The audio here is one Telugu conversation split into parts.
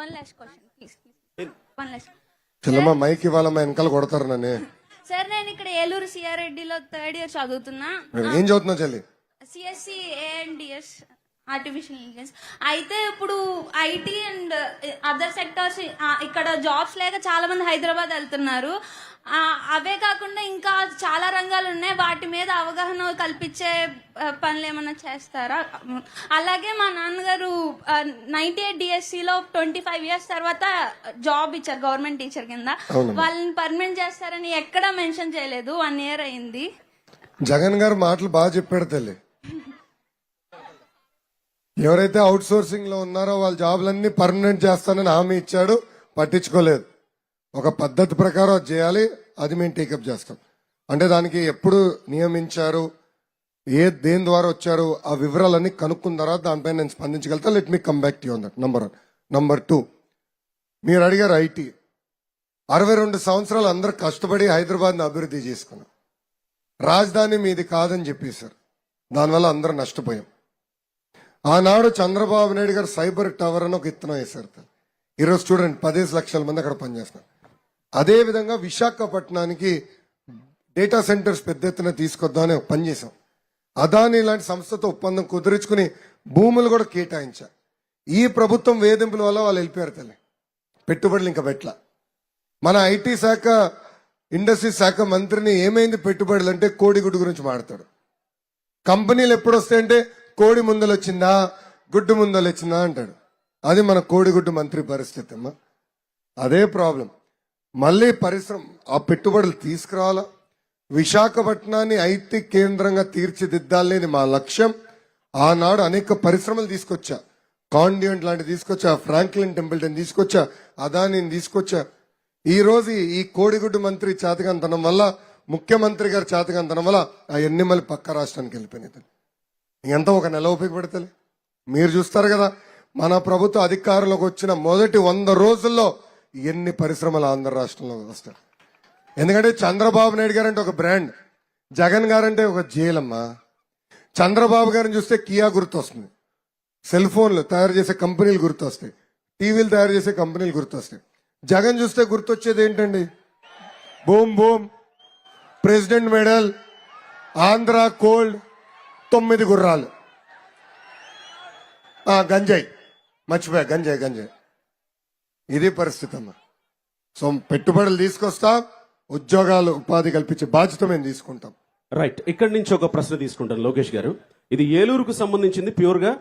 One last question please one last Chellamma mic ఇవ్వాలమ్మా వెనకాల కొడతారు నన్ను. సార్ నేను ఇక్కడ ఏలూరు సిఆర్రెడ్డిలో థర్డ్ ఇయర్ చదువుతున్నా. ఏం చదువుతున్నావు చెల్లి? సిఎస్సి ఏఎన్డిఎస్ ఆర్టిఫిషియల్ ఇంటెలిజెన్స్ అయితే ఇప్పుడు ఐటీ అండ్ అదర్ సెక్టార్స్ ఇక్కడ జాబ్స్ లేక చాలా మంది హైదరాబాద్ వెళ్తున్నారు. అవే కాకుండా ఇంకా చాలా రంగాలు ఉన్నాయి. వాటి మీద అవగాహన కల్పించే ఆ, పనులు ఏమైనా చేస్తారా? అలాగే మా నాన్నగారు నైన్టీ ఎయిట్ డిఎస్సిలో ట్వంటీ ఫైవ్ ఇయర్స్ తర్వాత జాబ్ ఇచ్చారు గవర్నమెంట్ టీచర్ కింద. వాళ్ళని పర్మనెంట్ చేస్తారని ఎక్కడా మెన్షన్ చేయలేదు. వన్ ఇయర్ అయింది. జగన్ గారు మాటలు బాగా చెప్పాడు తల్లి. ఎవరైతే అవుట్ సోర్సింగ్లో ఉన్నారో వాళ్ళ జాబ్లన్నీ పర్మనెంట్ చేస్తానని హామీ ఇచ్చాడు పట్టించుకోలేదు. ఒక పద్ధతి ప్రకారం అది చేయాలి అది మేము టేకప్ చేస్తాం. అంటే దానికి ఎప్పుడు నియమించారు ఏ దేని ద్వారా వచ్చారు ఆ వివరాలన్నీ కనుక్కున్న తర్వాత దానిపైన నేను స్పందించగలుగుతా. Let me come back to that number one number two మీరు అడిగారు ఐటీ. అరవై రెండు సంవత్సరాలు అందరు కష్టపడి హైదరాబాద్ని అభివృద్ధి చేసుకున్నాం. రాజధాని మీది కాదని చెప్పేశారు. దానివల్ల అందరూ నష్టపోయాం. ఆనాడు చంద్రబాబు నాయుడు గారు సైబర్ టవర్ అని ఒక ఇత్తనం వేశారు. ఈరోజు చూడండి పదిహేను లక్షల మంది అక్కడ పనిచేస్తున్నారు. అదేవిధంగా విశాఖపట్నానికి డేటా సెంటర్స్ పెద్ద ఎత్తున తీసుకొద్దామని ఒక అదాని లాంటి సంస్థతో ఒప్పందం కుదుర్చుకుని భూములు కూడా కేటాయించా ఈ ప్రభుత్వం వేధింపుల వల్ల వాళ్ళు వెళ్ళిపోయారు తల్లి. పెట్టుబడులు ఇంకా పెట్టల. మన ఐటీ శాఖ ఇండస్ట్రీ శాఖ మంత్రిని ఏమైంది పెట్టుబడులు అంటే కోడిగుడ్డు గురించి మాడతాడు కంపెనీలు ఎప్పుడు వస్తాయంటే కోడి ముందలు వచ్చిందా? గుడ్డు ముందలు వచ్చిందా అంటాడు. అది మన కోడిగుడ్డు మంత్రి పరిస్థితి అమ్మా. అదే ప్రాబ్లం. మళ్ళీ పరిశ్రమ ఆ పెట్టుబడులు తీసుకురావాలా? విశాఖపట్నాన్ని ఐటీ కేంద్రంగా తీర్చిదిద్దాలని మా లక్ష్యం. ఆనాడు అనేక పరిశ్రమలు తీసుకొచ్చా. కాండియంట్ లాంటివి తీసుకొచ్చా ఫ్రాంక్లిన్ టెంపుల్టన్ తీసుకొచ్చా అదానిని తీసుకొచ్చా. ఈరోజు ఈ కోడిగుడ్డు మంత్రి చేతకంతనం వల్ల ముఖ్యమంత్రి గారి చేతకంతనం వల్ల ఆ మళ్ళీ పక్క రాష్ట్రానికి వెళ్ళిపోయినాయి. ఎంత ఒక నెల ఉపయోగపడతలే మీరు చూస్తారు కదా మన ప్రభుత్వ అధికారంలోకి వచ్చిన మొదటి వంద రోజుల్లో ఎన్ని పరిశ్రమలు ఆంధ్ర రాష్ట్రంలో వస్తాయి. ఎందుకంటే చంద్రబాబు నాయుడు గారు అంటే ఒక బ్రాండ్ జగన్ గారంటే ఒక జైలమ్మా. చంద్రబాబు గారిని చూస్తే కియా గుర్తొస్తుంది. సెల్ ఫోన్లు తయారు చేసే కంపెనీలు గుర్తొస్తాయి. టీవీలు తయారు చేసే కంపెనీలు గుర్తొస్తాయి. జగన్ చూస్తే గుర్తొచ్చేది ఏంటండి? Boom boom president medal Andhra cold తొమ్మిది గుర్రాలు. ఆ, గంజాయి. మర్చిపోయా గంజాయి గంజాయి. ఇది పరిస్థితి అమ్మా. సో పెట్టుబడులు తీసుకొస్తాం ఉద్యోగాలు ఉపాధి కల్పించే బాధ్యత మేము తీసుకుంటాం. రైట్ ఇక్కడి నుంచి ఒక ప్రశ్న తీసుకుంటాను లోకేష్ గారు. ఇది ఏలూరుకు సంబంధించింది ప్యూర్గా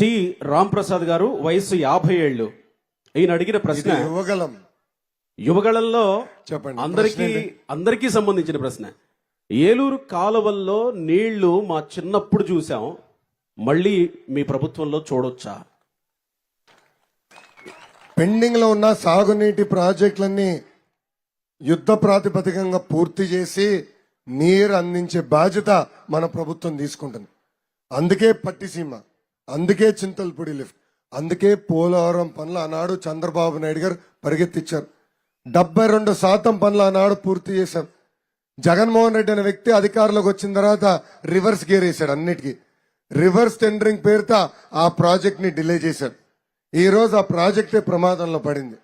టి. రామ్ ప్రసాద్ గారు వయసు యాభై ఏళ్ళు. ఈయన అడిగిన ప్రశ్న ఇవ్వగలం యువగళంలో చెప్పండి. అందరికీ అందరికీ సంబంధించిన ప్రశ్న. ఏలూరు కాలువల్లో నీళ్ళు మా చిన్నప్పుడు చూసాం మళ్ళీ మీ ప్రభుత్వంలో చూడొచ్చా? పెండింగ్లో ఉన్న సాగునీటి ప్రాజెక్టులన్నీ యుద్ధ ప్రాతిపదికంగా పూర్తి చేసి నీరు అందించే బాధ్యత మన ప్రభుత్వం తీసుకుంటుంది. అందుకే పట్టిసీమ అందుకే చింతల్పూడి లిఫ్ట్ అందుకే పోలవరం పనులు ఆనాడు చంద్రబాబు నాయుడు గారు పరిగెత్తిచ్చారు. డెబ్బై రెండు శాతం పనులు ఆనాడు పూర్తి చేశాం జగన్మోహన్ రెడ్డి అనే వ్యక్తి అధికారంలోకి వచ్చిన తర్వాత రివర్స్ గేర్ వేశాడు అన్నిటికీ. రివర్స్ టెండరింగ్ పేరుతో ఆ ప్రాజెక్ట్ని డిలే చేశాడు. ఈరోజు ఆ ప్రాజెక్టే ప్రమాదంలో పడింది.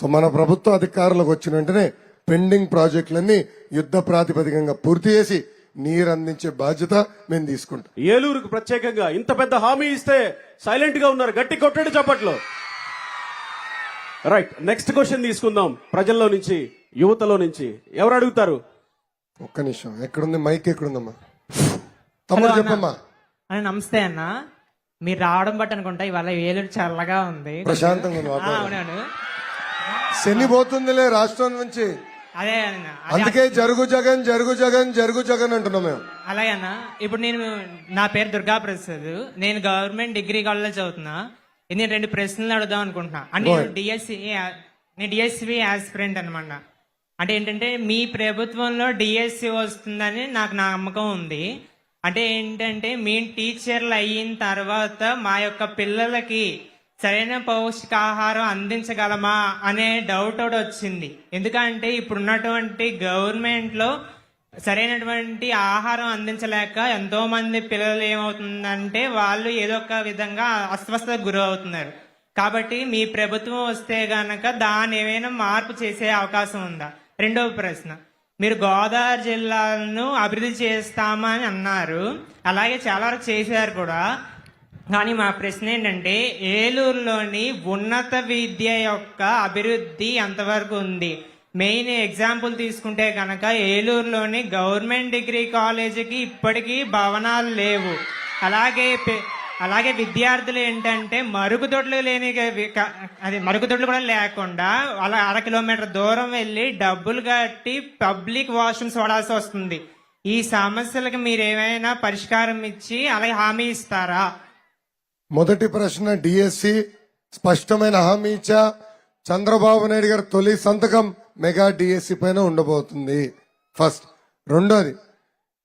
సో మన ప్రభుత్వ అధికారంలోకి వచ్చిన వెంటనే పెండింగ్ ప్రాజెక్టులన్నీ యుద్ధ ప్రాతిపదికంగా పూర్తి చేసి నీరు అందించే బాధ్యత మేము తీసుకుంటాం. ఏలూరుకు ప్రత్యేకంగా ఇంత పెద్ద హామీ ఇస్తే సైలెంట్గా ఉన్నారు గట్టి కొట్టండి చప్పట్లో. రైట్ నెక్స్ట్ క్వశ్చన్ తీసుకుందాం. ప్రజల్లో నుంచి యువతలో నుంచి ఎవరు అడుగుతారు? ఒక్క నిమిషం. ఎక్కడుంది? మైక్ ఎక్కడుందమ్మా? తమ్ముడు చెప్పమ్మా. అని నమస్తే అన్న. మీరు రావడం బట్టి అనుకుంటా ఇవాళ ఏలూరు చల్లగా ఉంది. ప్రశాంతంగా ఉంది ఆ, వాతావరణం. అవునవును. శని పోతుందిలే రాష్ట్రం నుంచి. అదే అన్న అదే అందుకే జరుగు జగన్ జరుగు జగన్ జరుగు జగన్ అంటున్నాం మేము. అలాగే అన్న. ఇప్పుడు నేను నా పేరు దుర్గా ప్రసాద్. నేను గవర్నమెంట్ డిగ్రీ కాలేజ్ చదువుతున్నా. నేను రెండు ప్రశ్నలు అడుగుదాం అనుకుంటున్నా. అంటే నేను. డిఎస్సి నేను డిఎస్సి యాస్పిరెంట్ అనమాట అంటే ఏంటంటే మీ ప్రభుత్వంలో డిఎస్సి వస్తుందని నాకు నమ్మకం ఉంది. అంటే ఏంటంటే మేము టీచర్లు అయిన తర్వాత మా యొక్క పిల్లలకి సరైన పౌష్టికాహారం అందించగలమా అనే డౌట్ ఒకటి వచ్చింది. ఎందుకంటే ఇప్పుడున్నటువంటి గవర్నమెంట్లో సరైనటువంటి ఆహారం అందించలేక ఎంతో మంది పిల్లలు ఏమవుతుందంటే వాళ్ళు ఏదో ఒక విధంగా అస్వస్థతకు గురవుతున్నారు. కాబట్టి మీ ప్రభుత్వం వస్తే గనక దాన్ని ఏమైనా మార్పు చేసే అవకాశం ఉందా? రెండవ ప్రశ్న. మీరు గోదావరి జిల్లాలను అభివృద్ధి చేస్తామని అన్నారు. అలాగే చాలా వరకు చేశారు కూడా. కానీ మా ప్రశ్న ఏంటంటే ఏలూరులోని ఉన్నత విద్య యొక్క అభివృద్ధి ఎంతవరకు ఉంది? మెయిన్ ఎగ్జాంపుల్ తీసుకుంటే కనుక ఏలూరులోని గవర్నమెంట్ డిగ్రీ కాలేజీకి ఇప్పటికీ భవనాలు లేవు. అలాగే అలాగే విద్యార్థులు ఏంటంటే మరుగుదొడ్లు లేని అది మరుగుదొడ్లు కూడా లేకుండా అలా అర కిలోమీటర్ దూరం వెళ్ళి డబ్బులు కట్టి పబ్లిక్ వాష్రూమ్స్ వాడాల్సి వస్తుంది. ఈ సమస్యలకు మీరు ఏమైనా పరిష్కారం ఇచ్చి అలాగే హామీ ఇస్తారా? మొదటి ప్రశ్న డిఎస్సి. స్పష్టమైన హామీ ఇచ్చా. చంద్రబాబు నాయుడు గారి తొలి సంతకం మెగా డిఎస్సి పైన ఉండబోతుంది. ఫస్ట్. రెండోది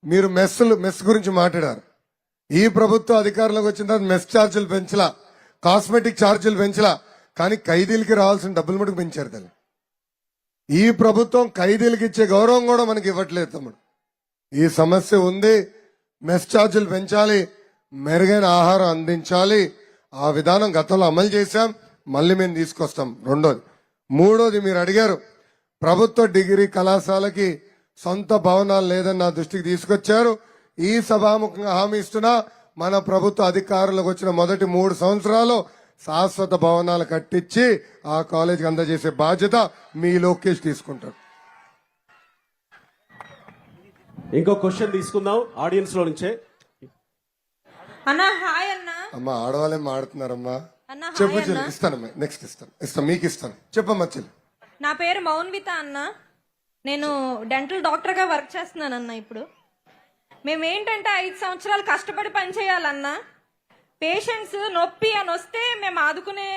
మీరు మెస్సులు మెస్ గురించి మాట్లాడారు. ఈ ప్రభుత్వం అధికారంలోకి వచ్చిన తర్వాత మెస్ ఛార్జీలు పెంచలా కాస్మెటిక్ ఛార్జీలు పెంచలా కానీ ఖైదీలకి రావాల్సిన డబ్బులు మటుకు పెంచారు తల్లి. ఈ ప్రభుత్వం ఖైదీలకి ఇచ్చే గౌరవం కూడా మనకి ఇవ్వట్లేదు తమ్ముడు. ఈ సమస్య ఉంది మెస్ ఛార్జీలు పెంచాలి మెరుగైన ఆహారం అందించాలి ఆ విధానం గతంలో అమలు చేశాం మళ్ళీ మేము తీసుకొస్తాం. రెండోది. మూడోది మీరు అడిగారు ప్రభుత్వ డిగ్రీ కళాశాలకి సొంత భవనాలు లేదని నా దృష్టికి తీసుకొచ్చారు ఈ సభాముఖంగా హామీ ఇస్తున్నా మన ప్రభుత్వ అధికారులకు వచ్చిన మొదటి మూడు సంవత్సరాలు శాశ్వత భవనాలు కట్టించి ఆ కాలేజీకి అందజేసే బాధ్యత మీ లోకేష్ తీసుకుంటారు ఇంకో క్వశ్చన్ తీసుకుందాం ఆడియన్స్లో నుంచే. అన్న హాయ్ అన్న. అమ్మా ఆడవాళ్ళేం ఆడుతున్నారమ్మా అన్న, చెప్పు హాయ్ చెల్లి. ఇస్తానమ్మా నెక్స్ట్ ఇస్తాను ఇస్తాను మీకు ఇస్తాను. చెప్పమ్మా చెల్లి. నా పేరు మౌన్విత అన్న. నేను డెంటల్ డాక్టర్గా వర్క్ చేస్తున్నాను అన్న ఇప్పుడు. మేము ఏంటంటే ఐదు సంవత్సరాలు కష్టపడి పనిచేయాలన్నా పేషెంట్స్ నొప్పి అని వస్తే మేము ఆదుకునే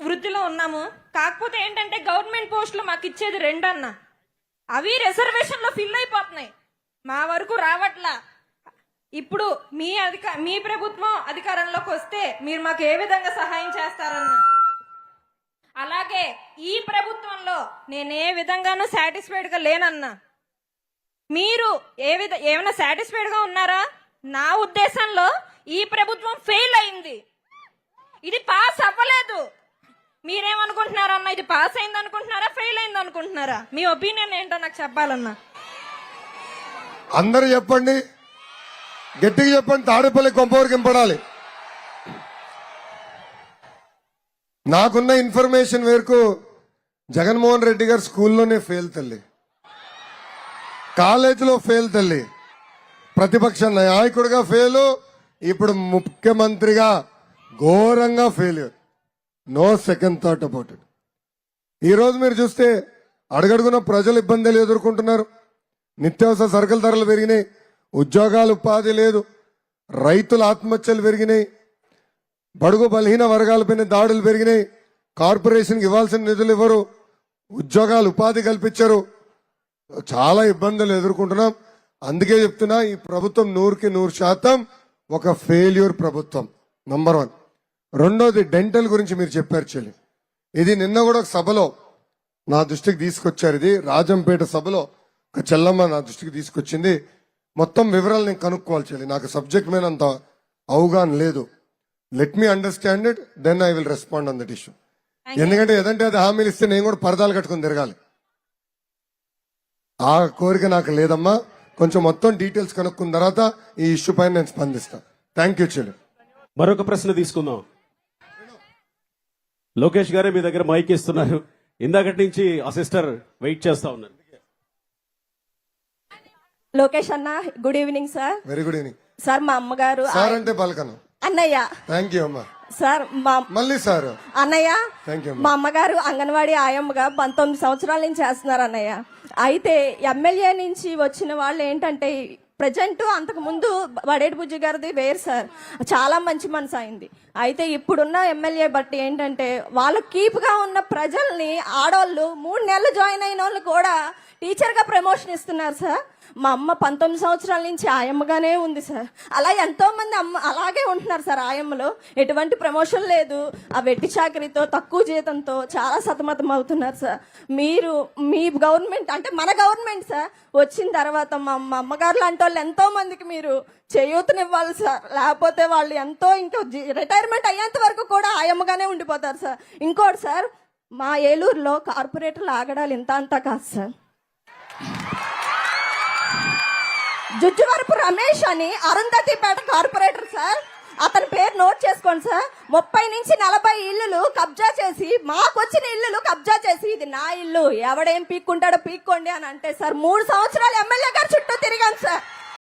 వృత్తిలో ఉన్నాము. కాకపోతే ఏంటంటే గవర్నమెంట్ పోస్టులు మాకు ఇచ్చేది రెండన్న. అవి రిజర్వేషన్లో ఫిల్ అయిపోతున్నాయి. మా వరకు రావట్లా. ఇప్పుడు మీ అధిక మీ ప్రభుత్వం అధికారంలోకి వస్తే మీరు మాకు ఏ విధంగా సహాయం చేస్తారన్నా. అలాగే ఈ ప్రభుత్వంలో నేను ఏ విధంగానూ సాటిస్ఫైడ్గా లేనన్నా. మీరు ఏ విధ ఏమైనా సాటిస్ఫైడ్గా ఉన్నారా? నా ఉద్దేశంలో ఈ ప్రభుత్వం ఫెయిల్ అయింది. ఇది పాస్ అవ్వలేదు. మీరేమనుకుంటున్నారన్నా ఇది పాస్ అయింది అనుకుంటున్నారా ఫెయిల్ అయింది అనుకుంటున్నారా మీ ఒపీనియన్ ఏంటో నాకు చెప్పాలన్నా. అందరు చెప్పండి. గట్టిగా చెప్పండి. తాడేపల్లి కొంపవరకు ఇంపడాలి. నాకున్న ఇన్ఫర్మేషన్ మేరకు జగన్మోహన్ రెడ్డి గారు స్కూల్లోనే ఫెయిల్ తల్లి. కాలేజీలో ఫెయిల్ తల్లి. ప్రతిపక్ష నాయకుడిగా ఫెయిల్ ఇప్పుడు ముఖ్యమంత్రిగా ఘోరంగా failure no second thought about it. ఈరోజు మీరు చూస్తే అడుగడుగున ప్రజలు ఇబ్బందులు ఎదుర్కొంటున్నారు. నిత్యావసర సరుకుల ధరలు పెరిగినాయి. ఉద్యోగాలు ఉపాధి లేదు. రైతుల ఆత్మహత్యలు పెరిగినాయి. బడుగు బలహీన వర్గాలపైన దాడులు పెరిగినాయి. కార్పొరేషన్కి ఇవ్వాల్సిన నిధులు ఇవ్వరు ఉద్యోగాలు ఉపాధి కల్పించరు. చాలా ఇబ్బందులు ఎదుర్కొంటున్నాం. అందుకే చెప్తున్నా ఈ ప్రభుత్వం నూరుకి నూరు శాతం ఒక ఫెయిల్యూర్ ప్రభుత్వం నంబర్ వన్ రెండోది డెంటల్ గురించి మీరు చెప్పారు చెల్లి. ఇది నిన్న కూడా ఒక సభలో నా దృష్టికి తీసుకొచ్చారు ఇది. రాజంపేట సభలో ఒక చెల్లమ్మ నా దృష్టికి తీసుకొచ్చింది. మొత్తం వివరాలు నేను కనుక్కోవాలి చెల్లి. నాకు సబ్జెక్ట్ మీద అంత అవగాహన లేదు. Let me understand it then I will respond on that issue ఎందుకంటే ఏదంటే అది హామీలు ఇస్తే నేను కూడా పరదాలు కట్టుకుని తిరగాలి. ఆ కోరిక నాకు లేదమ్మా. కొంచెం మొత్తం డీటెయిల్స్ కనుక్కున్న తర్వాత ఈ ఇష్యూ పైన నేను స్పందిస్తాను థ్యాంక్ యూ చెల్లి. మరొక ప్రశ్న తీసుకుందాం. లోకేష్ గారే మీ దగ్గర మైక్ ఇస్తున్నారు. ఇందాకటి నుంచి ఆ సిస్టర్ వెయిట్ చేస్తా ఉన్నారు. లోకేష్ అన్న good evening sir very good evening sir మా అమ్మగారు సార్ అంటే పలకను. అన్నయ్య. థ్యాంక్ యూ అమ్మా. సార్ మా మళ్ళీ సార్ అన్నయ్య థ్యాంక్ యూ మా అమ్మగారు అంగన్వాడీ ఆయమ్మగా పంతొమ్మిది సంవత్సరాల నుంచి చేస్తున్నారు అన్నయ్య. అయితే ఎమ్మెల్యే నుంచి వచ్చిన వాళ్ళు ఏంటంటే ప్రజెంట్ అంతకు ముందు వడేటి బుజ్జి గారిది వేరు సార్. చాలా మంచి మనసు అయింది. అయితే ఇప్పుడున్న ఎమ్మెల్యే బట్టి ఏంటంటే వాళ్ళు కీప్గా ఉన్న ప్రజల్ని ఆడవాళ్ళు మూడు నెలలు జాయిన్ అయిన వాళ్ళు కూడా టీచర్గా ప్రమోషన్ ఇస్తున్నారు సార్. మా అమ్మ పంతొమ్మిది సంవత్సరాల నుంచి ఆయమ్మగానే ఉంది సార్. అలా ఎంతో మంది అమ్మ అలాగే ఉంటున్నారు సార్ ఆయమ్మలో. ఎటువంటి ప్రమోషన్ లేదు. ఆ వెట్టి చాకరీతో తక్కువ జీతంతో చాలా సతమతం అవుతున్నారు సార్. మీరు మీ గవర్నమెంట్ అంటే మన గవర్నమెంట్ సార్ వచ్చిన తర్వాత మా మా అమ్మగారు లాంటి వాళ్ళు ఎంతో మందికి మీరు చేయూతనివ్వాలి సార్. లేకపోతే వాళ్ళు ఎంతో ఇంకా రిటైర్మెంట్ అయ్యేంత వరకు కూడా ఆయమ్మగానే ఉండిపోతారు సార్. ఇంకోటి సార్ మా ఏలూరులో కార్పొరేటర్లు ఆగడాలు ఇంత అంతా కాదు సార్. జుజ్జువరపు రమేష్ అని అరుంధతిపేట కార్పొరేటర్ సార్. అతని పేరు నోట్ చేసుకోండి సార్. ముప్పై నుంచి నలభై ఇల్లులు కబ్జా చేసి మాకు వచ్చిన ఇల్లులు కబ్జా చేసి ఇది నా ఇల్లు. ఎవడేం పీక్కుంటాడో పీక్కోండి అని అంటే సార్ మూడు సంవత్సరాలు ఎమ్మెల్యే గారు చుట్టూ తిరిగాను సార్.